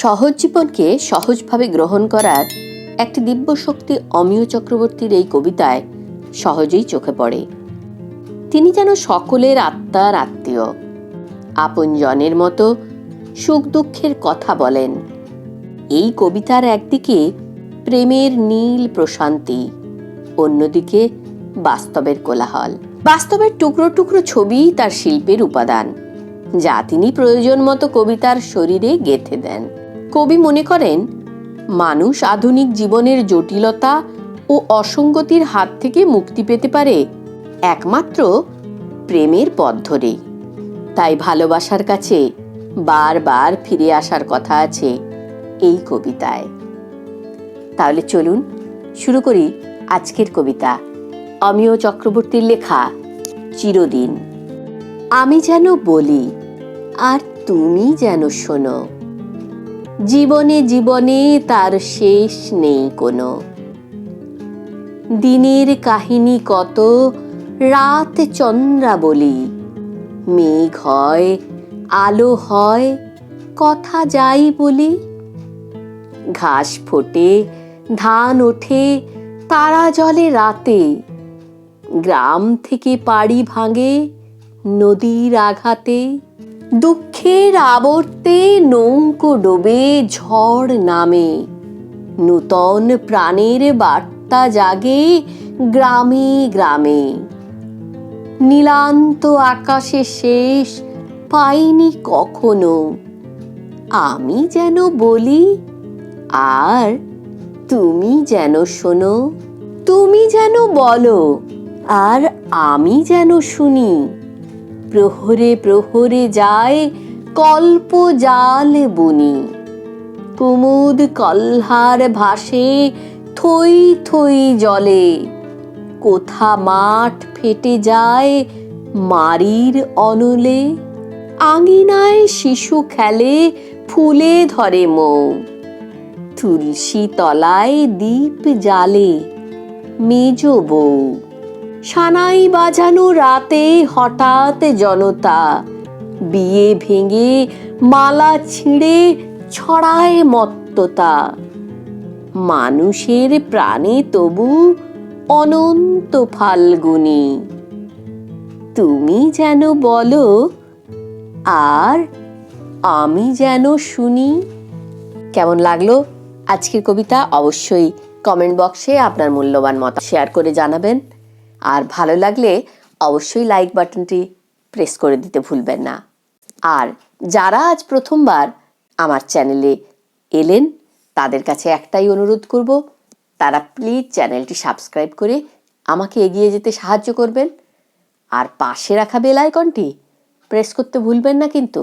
সহজ জীবনকে সহজভাবে গ্রহণ করার একটি দিব্য শক্তি অমিয় চক্রবর্তীর এই কবিতায় সহজেই চোখে পড়ে। তিনি যেন সকলের আত্মার আত্মীয়, আপনজনের মতো সুখ দুঃখের কথা বলেন। এই কবিতার একদিকে প্রেমের নীল প্রশান্তি, অন্যদিকে বাস্তবের কোলাহল। বাস্তবের টুকরো টুকরো ছবি তার শিল্পের উপাদান। যা তিনি প্রয়োজন মতো কবিতার শরীরে গেঁথে দেন। কবি মনে করেন, মানুষ আধুনিক জীবনের জটিলতা ও অসঙ্গতির হাত থেকে মুক্তি পেতে পারে একমাত্র প্রেমের পথ ধরেই তাই ভালোবাসার কাছে বারবার ফিরে আসার কথা আছে এই কবিতায়। তাহলে চলুন, শুরু করি আজকের কবিতা। অমিয় চক্রবর্তীর লেখা, চিরদিন। আমি যেন বলি আর তুমি যেন শোনো। জীবনে জীবনে তার শেষ নেই কোনো। দিনের কাহিনী কত, রাত চন্দ্রা বলি মেঘ হয়, আলো হয়, কথা যাই বলি। ঘাস ফোটে, ধান ওঠে, তারা জলে রাতে। গ্রাম থেকে পাড়ি ভাঙে নদীর আঘাতে। দুঃখের আবর্তে নৌকো ডোবে ঝড় নামে। নূতন প্রাণের বার্তা জাগে গ্রামে গ্রামে। নীলান্ত আকাশে শেষ পাইনি কখনো। আমি যেন বলি, আর তুমি যেন শোনো, তুমি যেন বলো, আর আমি যেন শুনি। প্রহরে প্রহরে যায় কল্প জাল বুনি। কুমুদ কল্হার ভাসে থই থই জলে। কোথা মাঠ ফেটে যায় মারির অনলে। আঙিনায় শিশু খেলে ফুলে ধরে মৌ। তুলসী তলায় দীপ জালে মেজ বউ সানাই বাজানো রাতে হঠাৎ জনতা। বিয়ে ভেঙে মালা ছিঁড়ে ছড়ায় মত্ততা। মানুষের প্রাণে তবু অনন্ত ফাল্গুনি। তুমি যেন বলো, আর আমি যেন শুনি। কেমন লাগল আজকের কবিতা? অবশ্যই কমেন্ট বক্সে আপনার মূল্যবান মত শেয়ার করে জানাবেন। আর ভালো লাগলে অবশ্যই লাইক বাটনটি প্রেস করে দিতে ভুলবেন না। আর যারা আজ প্রথমবার আমার চ্যানেলে এলেন, তাদের কাছে একটাই অনুরোধ করব, তারা প্লিজ চ্যানেলটি সাবস্ক্রাইব করে আমাকে এগিয়ে যেতে সাহায্য করবেন। আর পাশে রাখা বেল আইকনটি প্রেস করতে ভুলবেন না কিন্তু।